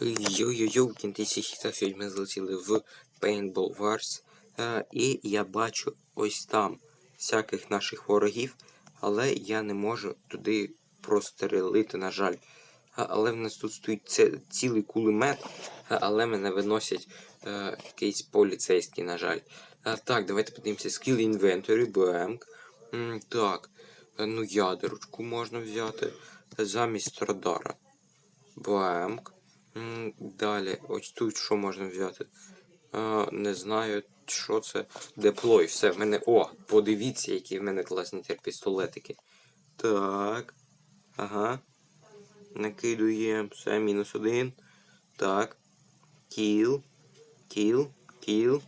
Йо-йо-йо, кінці хіта фільми злетіли в Paintball Wars. Е, і я бачу ось там всяких наших ворогів, але я не можу туди прострелити, на жаль. А, але в нас тут стоїть це, цілий кулемет, а, але мене виносять е, якийсь поліцейський, на жаль. А, так, давайте подивимося. Skill Inventory, Blank. М, так, е, ну ядерочку можна взяти замість радара. Blank. Далі, ось тут що можна взяти? А, не знаю, що це. Деплой. Все, в мене. О, подивіться, які в мене класні тепер пістолетики. Так. Ага. Накидуємо. Все, мінус один. Так. Кіл. Кіл. Кіл.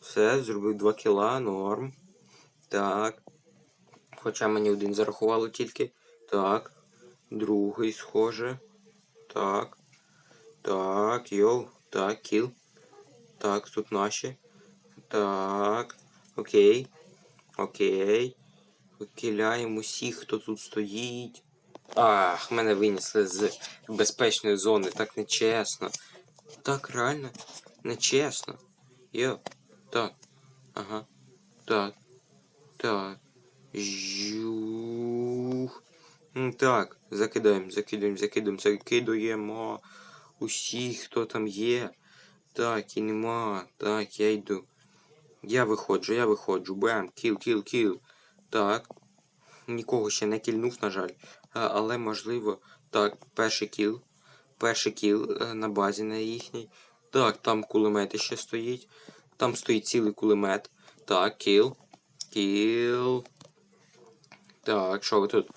Все, зробив 2 кіла, норм. Так. Хоча мені один зарахувало тільки. Так. Другий схоже. Так. Так, йоу. Так, кіл. Так, тут наші. Так. Окей. Окей. Викиляємо усіх, хто тут стоїть. Ах, мене винесли з безпечної зони. Так нечесно. Так, реально. Нечесно. Йо. Так. Ага. Так. Так. Жух. Так, закидаємо, закидаємо, закидаємо, закидуємо усіх, хто там є. Так, і нема. Так, я йду. Я виходжу, я виходжу. Бам, кіл, кіл, кіл. Так. Нікого ще не кільнув, на жаль. А, але можливо. Так, перший кіл. Перший кіл е, на базі на їхній. Так, там кулемет ще стоїть. Там стоїть цілий кулемет. Так, кіл. Кіл. Так, що ви тут?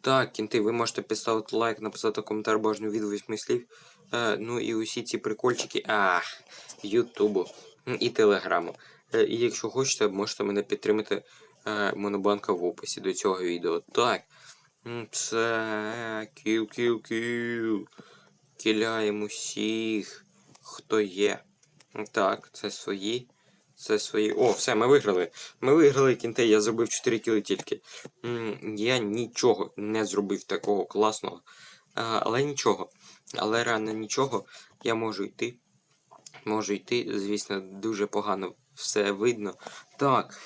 Так, кінти, ви можете поставити лайк, написати коментар бажану від восьми слів. Е, ну і усі ці прикольчики. А, Ютубу і Телеграму. Е, і якщо хочете, можете мене підтримати е, монобанка в описі до цього відео. Так. Це кіл, кіл, кіл. Кіляємо усіх, хто є. Так, це свої. Це свої. О, все, ми виграли. Ми виграли кінте, я зробив 4 кіли тільки. Я нічого не зробив такого класного. Але нічого. Але реально нічого. Я можу йти. Можу йти, звісно, дуже погано все видно. Так,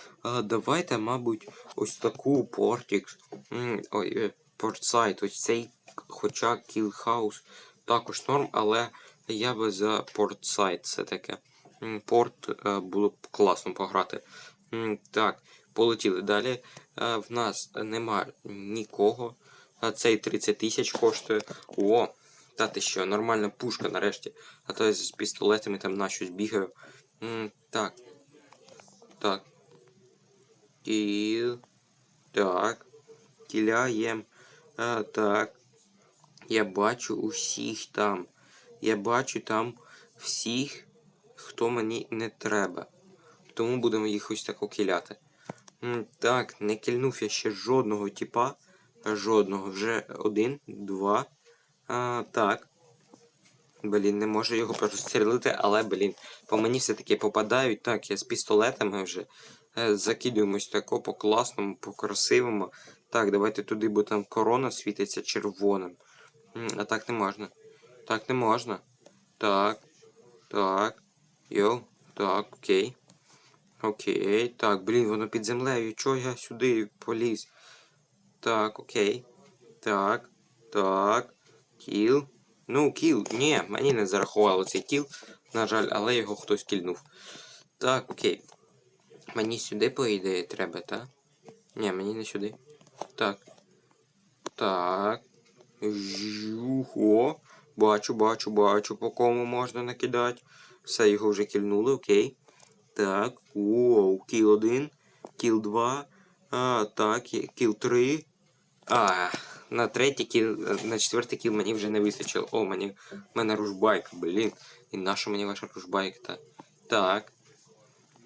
давайте, мабуть, ось таку портікс. М, Ой, е, портсайт, ось цей, хоча кілхаус також норм, але я би за портсайт все таке. Порт е, було б класно пограти. Так, полетіли далі. Е, В нас нема нікого. Цей 30 тисяч коштує. О, та ти що, нормальна пушка нарешті. А то я з пістолетами там на щось бігаю. М, Так. Так. Кіл. Так. Кіляєм. А, так. Я бачу усіх там. Я бачу там всіх, хто мені не треба. Тому будемо їх ось так окіляти. М, Так, не кільнув я ще жодного типа. Жодного. Вже один, два. А, так. Блін, не можу його прострілити, але, блін, по мені все-таки попадають. Так, я з пістолетами вже е, закидуємось тако по класному, по красивому. Так, давайте туди, бо там корона світиться червоним. А так не можна. Так не можна. Так. Так. Йоу. Так, окей. Окей. Так, блін, воно під землею. Чого я сюди поліз? Так, окей. Так. Так. Кіл. Ну, кіл. Ні, мені не зарахувало цей кіл. На жаль, але його хтось кільнув. Так, окей. Мені сюди, по ідеї, треба, так? Ні, мені не сюди. Так. Так. Жухо. Бачу, бачу, бачу, по кому можна накидати. Все, його вже кільнули, окей. Так. Оу, кіл один, кіл два. А, так, кіл три. А, на третій кіл, на четвертий кіл мені вже не вистачило. О, мені, в мене ружбайка, блін. І наша мені ваша ружбайка? та Так.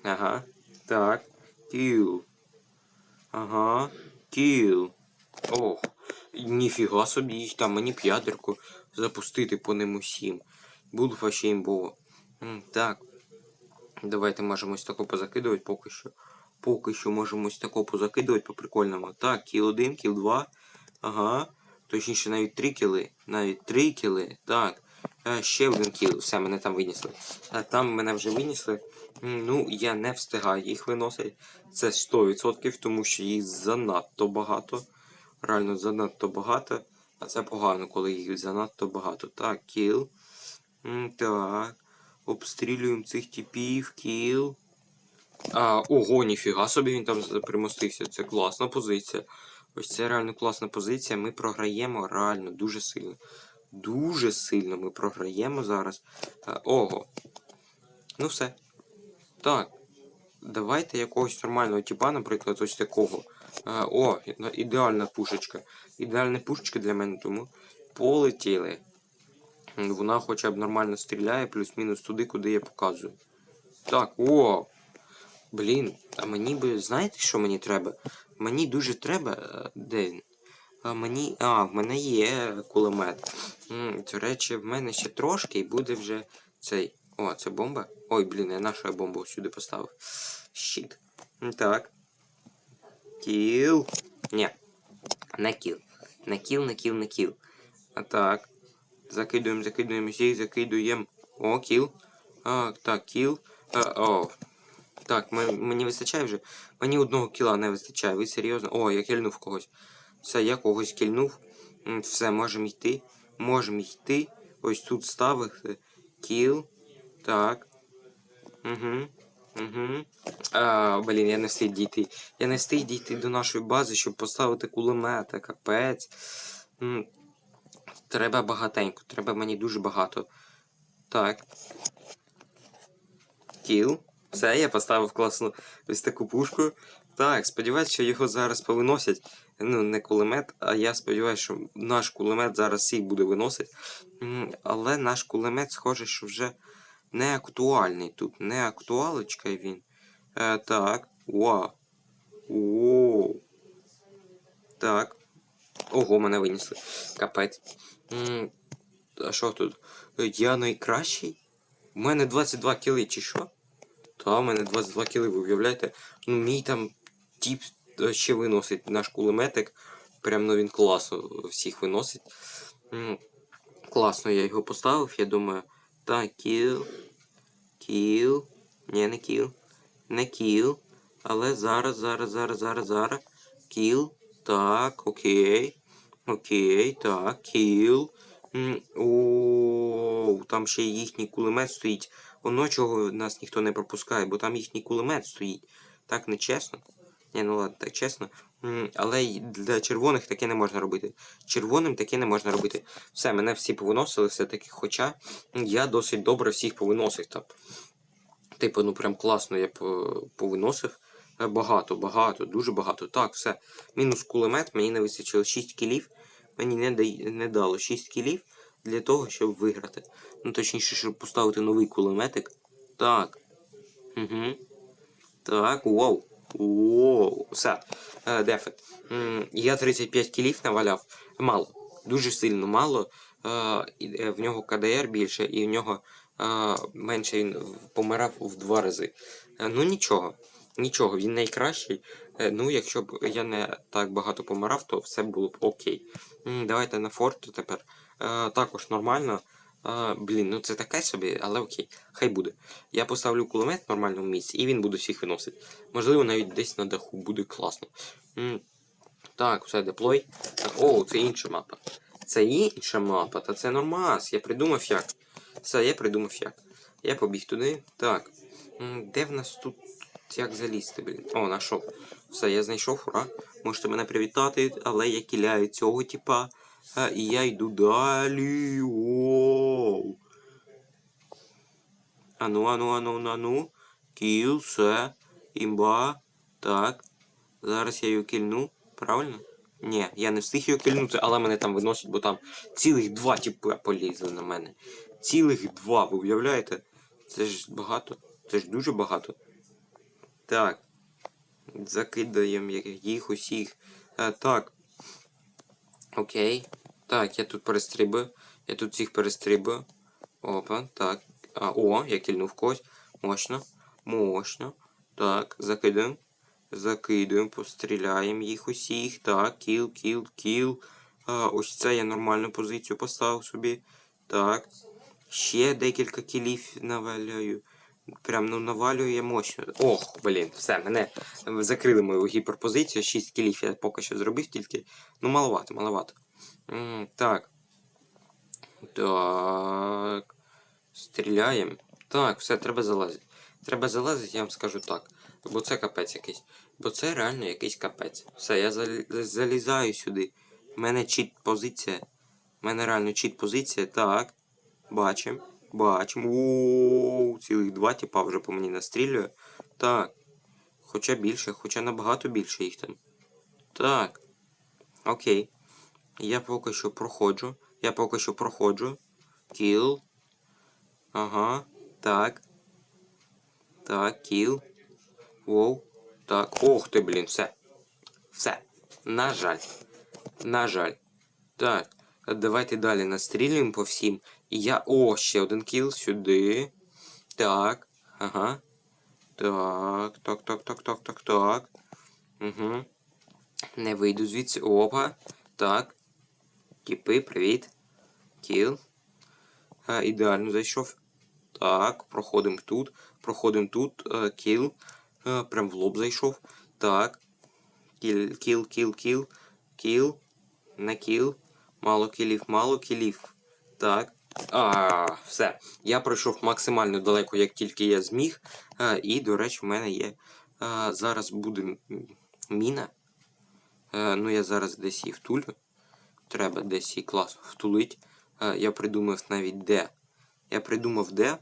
Ага. Так. Кіл. Ага. Кіл. Ох. Ніфіга собі там мені п'ядерку запустити по ним усім. Було б вообще імбово. Так. Давайте можемо ось тако позакидувати поки що. Поки що можемо ось тако позакидувати по прикольному. Так, кіл 1, кіл 2. Ага. Точніше, навіть 3 кіли. Навіть 3 кіли. Так. Е, ще один кіл. Все, мене там винесли. Е, там мене вже винесли. Ну, я не встигаю їх виносити. Це 100%, тому що їх занадто багато. Реально занадто багато. А це погано, коли їх занадто багато. Так, кіл. Так. Обстрілюємо цих типів, кіл. А, ого, ніфіга собі він там примостився. Це класна позиція. Ось це реально класна позиція. Ми програємо реально дуже сильно. Дуже сильно ми програємо зараз. Е, ого. Ну все. Так. Давайте якогось нормального типа, наприклад, ось такого. Е, о, ідеальна пушечка. Ідеальна пушечка для мене, тому полетіли. Вона хоча б нормально стріляє, плюс-мінус туди, куди я показую. Так, о! Блін, а мені би. Знаєте, що мені треба? Мені дуже треба. е, Де він? А мені. А, в мене є кулемет. До речі, в мене ще трошки і буде вже цей. О, це бомба? Ой, блін, я нашу бомбу сюди поставив. Щит. М, Так. Кіл. Ні. Не кіл. Не кіл, не кіл, не кіл. А так. Закидуємо, закидуємо всіх, закидуємо. О, кіл. А, так, кіл. А, о. Так, мені вистачає вже. Мені одного кіла не вистачає. Ви серйозно? О, я кільнув когось. Все, я когось кільнув. Все, можемо йти. Можемо йти. Ось тут ставити. Кіл. Так. Угу. Угу. А, блін, я не встиг дійти. Я не встиг дійти до нашої бази, щоб поставити кулемета, капець. Треба багатенько, треба мені дуже багато. Так. Кіл. Все, я поставив класну ось таку пушку. Так, сподіваюся, що його зараз повиносять. Ну, не кулемет, а я сподіваюся, що наш кулемет зараз всіх буде виносити. Але наш кулемет, схоже, що вже не актуальний тут. Не актуалочка він. Е, так. Вау. Воу. Так. Ого, мене винесли. Капець. А що тут? Е, Я найкращий? У мене 22 кіли, чи що? Та, у мене 22 кіли, ви уявляєте? Ну, мій там тіп е, ще виносить наш кулеметик. Прям ну він класно всіх виносить. М, Класно я його поставив, я думаю. Так, кіл. Кіл. Ні, не кіл. Не кіл. Але зараз, зараз, зараз, зараз, зараз. Кіл. Так, окей. Окей, так, кіл. М, О, там ще їхній кулемет стоїть. Воно чого нас ніхто не пропускає, бо там їхній кулемет стоїть. Так не чесно. Ні, ну ладно, так чесно. Але для червоних таке не можна робити. Червоним таке не можна робити. Все, мене всі повиносили все-таки, хоча я досить добре всіх повиносив там. Типу, ну прям класно я повиносив. Е, Багато, багато, дуже багато. Так, все. Мінус кулемет, мені не вистачило 6 кілів. Мені не, не дало 6 кілів для того, щоб виграти. Ну, точніше, щоб поставити новий кулеметик. Так. Угу. Так, вау. Воу. Все. Е, Дефет. Я 35 кілів наваляв. Мало. Дуже сильно мало. Е, е, В нього КДР більше, і в нього менше він помирав в два рази. Ну нічого. Нічого, він найкращий. Ну, якщо б я не так багато помирав, то все було б окей. Давайте на форт тепер. Е, Також нормально. Е, Блін, ну це таке собі, але окей, хай буде. Я поставлю кулемет в нормальному місці, і він буде всіх виносити. Можливо, навіть десь на даху буде класно. М, Так, все, деплой. О, це інша мапа. Це інша мапа, та це нормас. Я придумав як. Все, я придумав як. Я побіг туди. Так. Де в нас тут як залізти, блін? О, знайшов. Все, я знайшов, ура. Можете мене привітати, але я кіляю цього типа. А, і я йду далі. Воу. Ану, ану, ану, ану. Кіл, все. Імба. Так. Зараз я його кільну. Правильно? Ні, я не встиг його кільнути, але мене там виносять, бо там цілих два тіпи полізли на мене. Цілих два, ви уявляєте? Це ж багато. Це ж дуже багато. Так. Закидаємо їх усіх. А, так. Окей. Так, я тут перестрибую. Я тут всіх перестрибую. Опа, так. А, о, я кільнув когось. Мощно. Мощно. Так, закидаємо. Закидуємо, постріляємо їх усіх. Так, кіл, кіл, кіл. А, ось це я нормальну позицію поставив собі. Так. Ще декілька кілів навалюю. Прям ну навалює мощно. Ох, блін, все, мене закрили мою гіперпозицію. 6 кілів я поки що зробив тільки. Ну, маловато, маловато. Так. Так. Стріляємо. Так, все, треба залазити. Треба залазити, я вам скажу так. Бо це капець якийсь. Бо це реально якийсь капець. Все, я залізаю сюди. У мене чіт позиція. У мене реально чіт позиція. Так. Бачим. Бачим. Ууу, цілих два типа вже по мені настрілює. Так. Хоча більше, хоча набагато більше їх там. Так. Окей. Я поки що проходжу. Я поки що проходжу. Кіл. Ага. Так. Так, кіл. Воу. Так. Ох ти, блін, все. Все. На жаль. На жаль. Так. Давайте далі настрілюємо по всім. І я. О, ще один кіл сюди. Так. Ага. Так. Так, так, так, так, так, так. Угу. Не вийду звідси. Опа. Так. Кіпи, привіт. Кіл. А, ідеально зайшов. Так, проходимо тут. Проходимо тут. А, кіл. А, прям в лоб зайшов. Так. Кіл, кіл, кіл, кіл. Кіл. На кіл. Мало кілів, мало кілів. Так. А, все. Я пройшов максимально далеко, як тільки я зміг. А, і, до речі, в мене є. А, зараз буде міна. А, ну, я зараз десь її втулю. Треба десь її класно втулить. Я придумав навіть де. Я придумав де.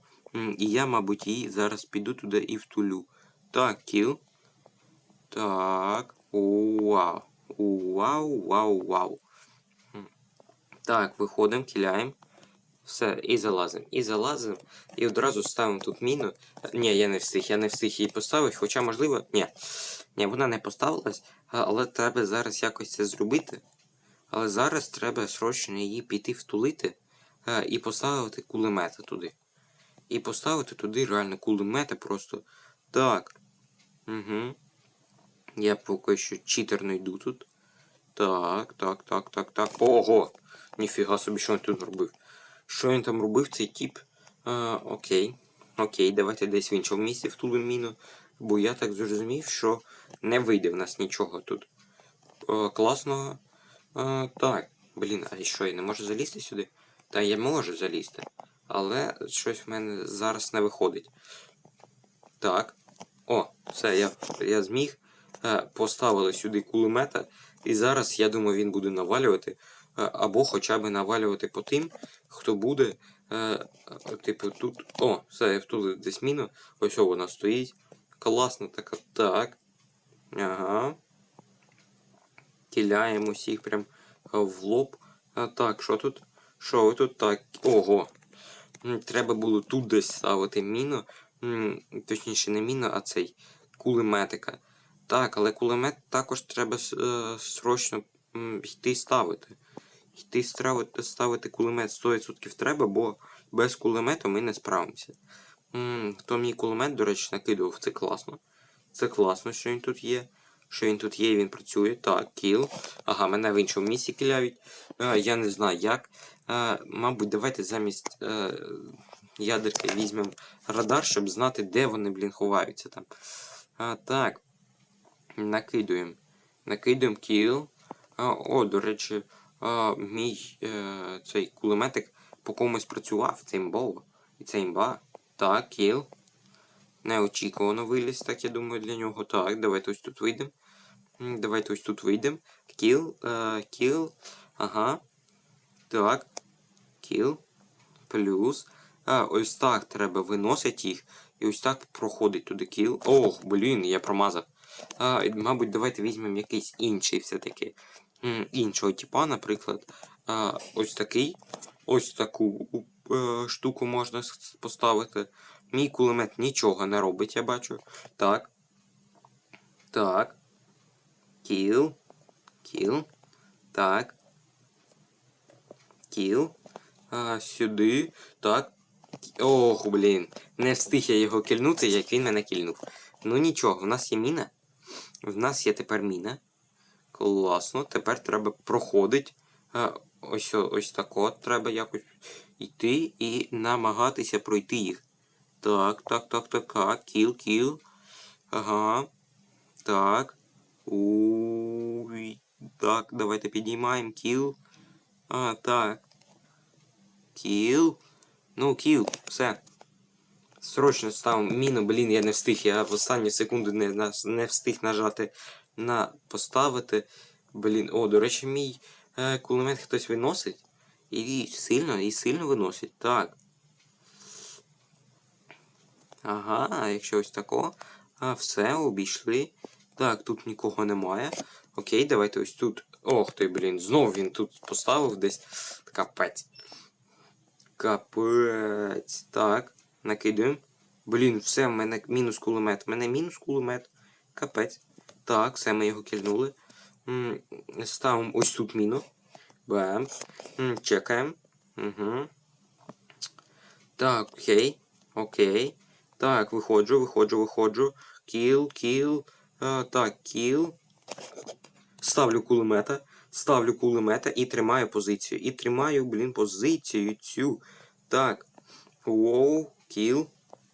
І я, мабуть, її зараз піду туди і втулю. Так, кіл. Так. Вау. Вау, вау, вау. Так, виходимо, кіляємо. Все, і залазимо. І залазимо. І одразу ставимо тут міну. Ні, я не встиг, я не встиг її поставити, хоча, можливо. Ні. Ні, вона не поставилась, але треба зараз якось це зробити. Але зараз треба срочно її піти втулити а, і поставити кулемети туди. І поставити туди реально кулемети просто. Так. Угу. Я поки що читерно йду тут. Так, так, так, так, так. Ого! Ніфіга собі, що він тут робив. Що він там робив, цей тіп? А, окей. Окей, давайте десь в іншому місці втулимо міну. Бо я так зрозумів, що не вийде в нас нічого тут. Е, класного. Е, так, блін, а що, я не можу залізти сюди? Та я можу залізти. Але щось в мене зараз не виходить. Так. О, все, я, я зміг. Е, поставили сюди кулемета. І зараз, я думаю, він буде навалювати. е, Або хоча б навалювати по тим, хто буде. Е, типу, тут. О, все, я втулив десь міну. Ось вона стоїть. Класно така. Так. Ага. Кіляємо всіх прям е, в лоб. А, так, що тут? Що ви тут так? Ого. Треба було тут десь ставити міну. Точніше, не міну, а цей кулеметика. Так, але кулемет також треба е, срочно йти ставити. Йти ставити, кулемет 100% треба, бо без кулемета ми не справимося. Хто мій кулемет, до речі, накидував, це класно. Це класно, що він тут є. Що він тут є, він працює. Так, кіл. Ага, мене в іншому місці кілявить. Е, я не знаю як. Е, мабуть, давайте замість е, ядерки візьмемо радар, щоб знати, де вони, блін, ховаються там. Так. Накидуємо. Накидуємо кіл. О, до речі, мій цей кулеметик по комусь працював. Це імбово. І це імба. Так, кіл. Неочікувано виліз, так я думаю, для нього. Так, давайте ось тут вийдемо. Давайте ось тут вийдемо. Кіл, е, кіл. Ага. Так. Кіл. Плюс. А, ось так треба виносити їх. І ось так проходить туди кіл. Ох, блін, я промазав. А, мабуть, давайте візьмемо якийсь інший все-таки. Іншого типа, наприклад. А, ось такий. Ось таку е, штуку можна поставити. Мій кулемет нічого не робить, я бачу. Так. Так. Кіл. Кіл. Так. Кіл. А, сюди. Так. Ох, блін. Не встиг я його кільнути, як він мене кільнув. Ну нічого, в нас є міна. В нас є тепер міна. Класно. Тепер треба проходить. А, ось, ось так от треба якось йти і намагатися пройти їх. Так, так, так, так, так. Кіл, кіл. Ага. Так. Уй. Так, давайте підіймаємо кіл. А, так. Кіл. Ну, кіл, все. Срочно ставимо міну, блін, я не встиг. Я в останню секунду не, не встиг нажати на поставити. Блін, о, до речі, мій е, кулемет хтось виносить. І сильно, і сильно виносить. Так. Ага, якщо ось тако. А, все, обійшли. Так, тут нікого немає. Окей, давайте ось тут. Ох ти, блін, знов він тут поставив десь. Капець. Капець. Так, накидаємо. Блін, все, в мене мінус кулемет. В мене мінус кулемет. Капець. Так, все, ми його кільнули. Ставимо ось тут міну. Бам. М, Чекаємо. Угу. Так, окей. Окей. Так, виходжу, виходжу, виходжу. Кіл, кіл. А, так, кіл. Ставлю кулемета. Ставлю кулемета і тримаю позицію. І тримаю, блін, позицію цю. Так. Воу, кіл.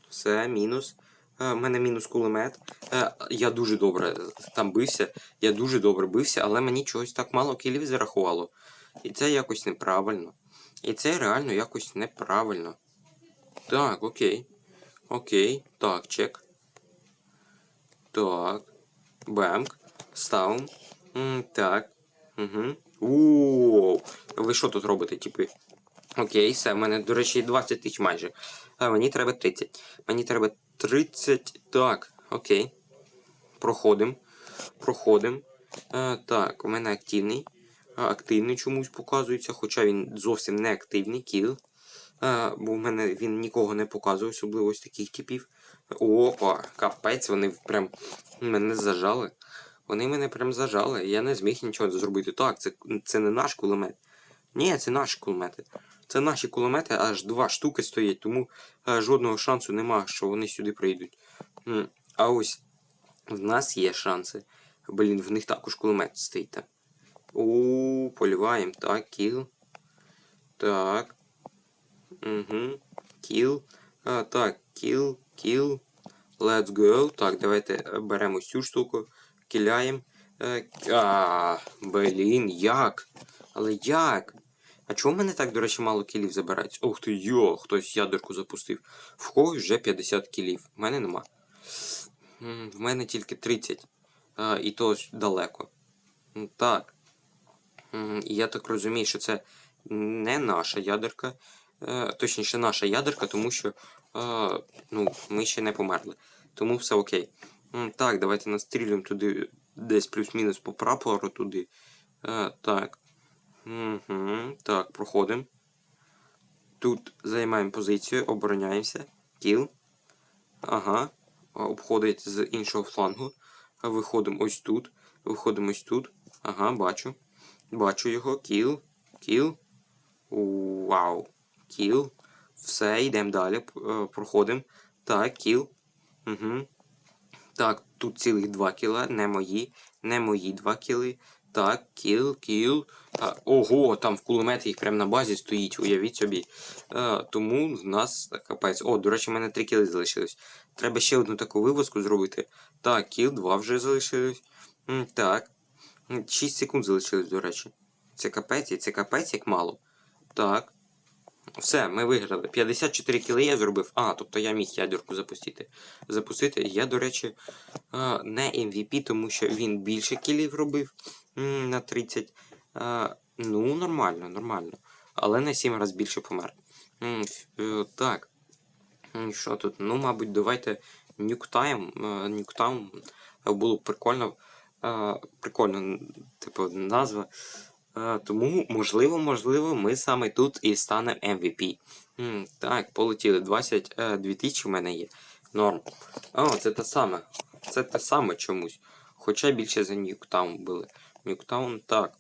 Все, мінус. У мене мінус кулемет. Е, я дуже добре там бився. Я дуже добре бився, але мені чогось так мало кілів зарахувало. І це якось неправильно. І це реально якось неправильно. Так, окей. Окей. Так, чек. Так. Бемк. Ставим. Так. Угу. Ууу. Ви що тут робите, типи? Окей, все, в мене, до речі, 20 тисяч майже. А мені треба 30. Мені треба 30. Так, окей. Проходим. Проходим. Так, у мене активний. Активний чомусь показується, хоча він зовсім не активний кіл. Бо в мене він нікого не показує, особливо ось таких типів. Опа, капець, вони прям мене зажали. Вони мене прям зажали. Я не зміг нічого зробити. Так, це, це не наш кулемет. Ні, це наші кулемети. Це наші кулемети, аж два штуки стоять, тому е, жодного шансу нема, що вони сюди прийдуть. А ось в нас є шанси. Блін, в них також кулемет стоїть. У, поліваємо. Так, кіл. Так. Угу. Кіл. А, так, кіл, кіл. Let's go. Так, давайте е, беремо цю штуку. Кіляємо. Е, А, блін, як? Але як? А чому в мене так, до речі, мало кілів забирають? Ух ти, йо, хтось ядерку запустив. В когось вже 50 кілів. В мене нема. В мене тільки 30. А, і то далеко. Так. І я так розумію, що це не наша ядерка. Е, Точніше, наша ядерка, тому що е, ну, ми ще не померли. Тому все окей. Так, давайте настрілюємо туди десь плюс-мінус по прапору туди. Е, Так. Угу. Так, проходимо. Тут займаємо позицію, обороняємося. Кіл. Ага. Обходить з іншого флангу. Виходимо ось тут. Виходимо ось тут. Ага, бачу. Бачу його. Кіл. Кіл. Вау. Кіл. Все, йдемо далі. е, Проходимо. Так, кіл. Угу. Так, тут цілих два кіла, не мої. Не мої два кіли. Так, кіл, кіл. А, ого, там в кулеметі їх прямо на базі стоїть, уявіть собі. А, тому в нас капець. О, до речі, в мене три кіли залишилось. Треба ще одну таку вивозку зробити. Так, кіл, два вже залишилось. М, Так. 6 секунд залишилось, до речі. Це капець, це капець як мало. Так. Все, ми виграли. 54 кіли я зробив. А, тобто я міг ядерку запустити. Запустити. Я, до речі, не MVP, тому що він більше кілів робив на 30. Ну, нормально, нормально. Але на 7 разів більше помер. Е, Так. Що тут? Ну, мабуть, давайте Нюктайм. Нюктайм було б прикольно. е, Прикольно, типу, назва. Е, Тому, можливо, можливо, ми саме тут і станемо MVP. М, Так, полетіли 22 тисячі в мене є. Норм. О, це те саме. Це те саме чомусь. Хоча більше за Ньюктаун були. Ньюктаун, так.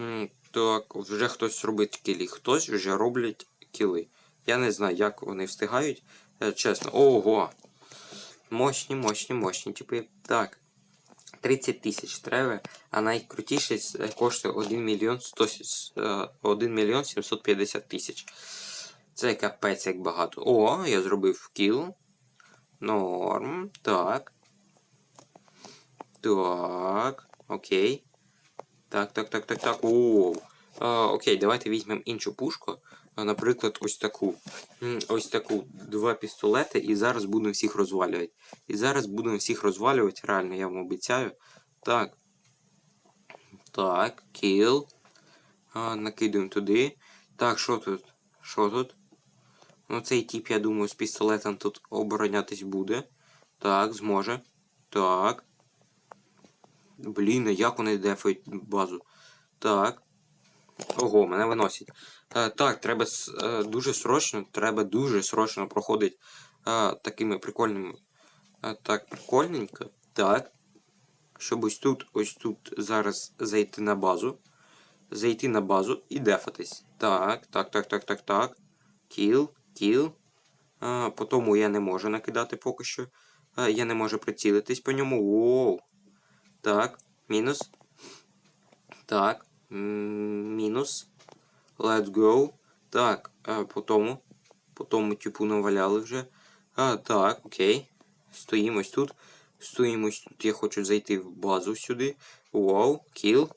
М, Так, вже хтось робить кілі, хтось вже роблять кіли. Я не знаю, як вони встигають. Е, Чесно. Ого! Мощні, мощні, мощні. Типи. Так. 30 тисяч треба, а найкрутіший з- е, коштує 1 мільйон 100, е, 1 мільйон 750 тисяч. Це капець як багато. О, я зробив кіл. Норм. Так. Так. Окей. Так, так, так, так, так. О. Окей, давайте візьмемо іншу пушку. Наприклад, ось таку. Ось таку. Два пістолети, і зараз будемо всіх розвалювати. І зараз будемо всіх розвалювати, реально, я вам обіцяю. Так. Так, кіл. Накидуємо туди. Так, що тут? Що тут? Ну, цей тип, я думаю, з пістолетом тут оборонятись буде. Так, зможе. Так. Блін, як вони дефають базу? Так. Ого, мене виносять. Так, треба е, дуже срочно, треба дуже срочно проходити е, такими прикольними. Е, так, прикольненько. Так. Щоб ось тут, ось тут зараз зайти на базу. Зайти на базу і дефатись. Так, так, так, так, так, так. Кіл, кіл. По тому я не можу накидати поки що. А, я не можу прицілитись по ньому. Воу. Так, мінус. Так. Мінус. Let's go. Так, а, по тому. По тому типу наваляли вже. А, так, окей. Стоїмо ось тут. Стоїмо ось тут. Я хочу зайти в базу сюди. Вау, кіл.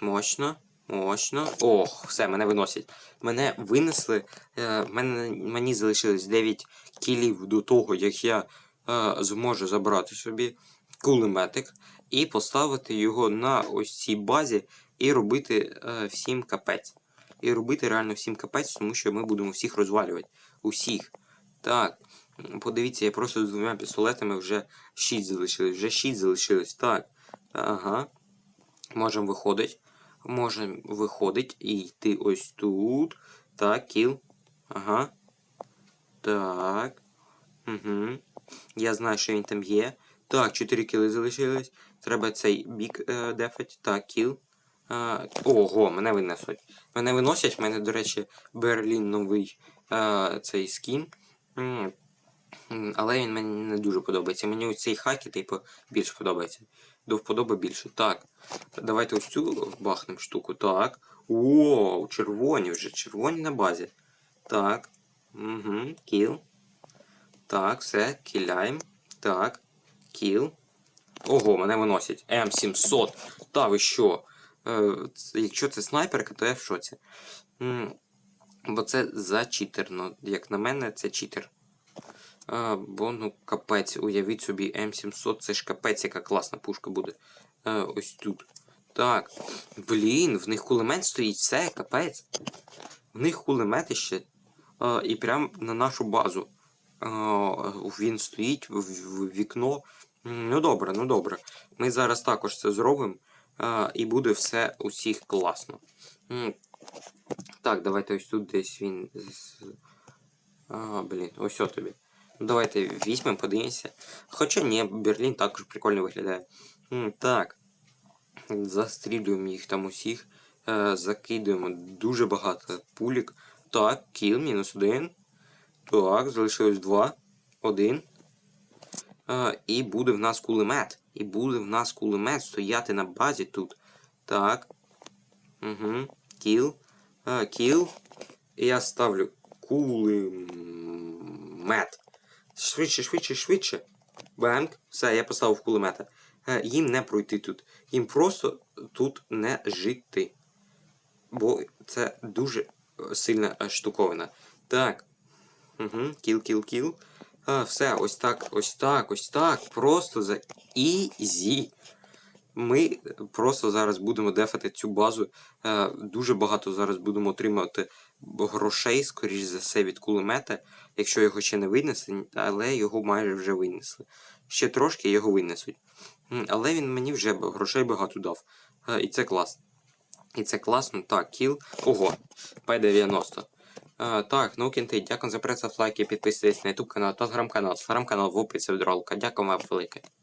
Мощно. Мощно. Ох, все, мене виносять. Мене винесли. Е, мене, мені залишилось 9 кілів до того, як я е, зможу забрати собі кулеметик і поставити його на ось цій базі і робити е, всім капець. І робити реально всім капець, тому що ми будемо всіх розвалювати. Усіх. Так. Подивіться, я просто з двома пістолетами вже 6 залишилось. Вже 6 залишилось. Так. Ага. Можемо виходити. Можемо виходити і йти ось тут. Так, кіл. Ага. Так. Угу. Я знаю, що він там є. Так, 4 кіли залишились. Треба цей бік е, дефать. Так, кіл. Е, ого, мене винесуть. Мене виносять, в мене, до речі, Берлін новий е, цей скін. Але він мені не дуже подобається. Мені цей хакі, типу, більш подобається. До вподоби більше. Так. Давайте ось цю бахнемо штуку. Так. О, червоні вже. Червоні на базі. Так. Угу. Кіл. Так, все, кіляємо. Так. Кіл. Ого, мене виносять. М700. Та ви що? Е, якщо це снайперка, то я в шоці. Бо це зачитерно. Як на мене, це читер. А, бо ну капець, уявіть собі, М700, це ж капець, яка класна пушка буде. А, ось тут. Так. Блін, в них кулемет стоїть, все, капець. В них кулемет ще. А, і прям на нашу базу. А, він стоїть в вікно. Ну добре, ну добре. Ми зараз також це зробимо. І буде все усіх класно. Так, давайте ось тут десь він. А, блін, ось о тобі. Ну, давайте візьмемо, подивимося. Хоча ні, Берлін також прикольно виглядає. Так. Застрілюємо їх там усіх. Е, закидуємо дуже багато пулік. Так, кіл, мінус один. Так, залишилось два. Один. І буде в нас кулемет. І буде в нас кулемет стояти на базі тут. Так. Угу. Кіл. Кіл. І я ставлю кулемет. Швидше, швидше, швидше. Бенк. Все, я поставив кулемета. Е, їм не пройти тут. Їм просто тут не жити. Бо це дуже сильна штуковина. Так. Угу. Кіл, кіл, кіл. А, все, ось так, ось так, ось так. Просто за ізі. Ми просто зараз будемо дефати цю базу. Е, дуже багато зараз будемо отримати грошей, скоріш за все, від кулемета, якщо його ще не винесли, але його майже вже винесли. Ще трошки його винесуть. Але він мені вже грошей багато дав. Е, і це клас. І це класно. Так, кіл. Ого, П90. Так, ну кінти, дякую за працю, лайки, підписуйтесь на YouTube канал, телеграм-канал, телеграм-канал в описі ролика. Дякую вам велике.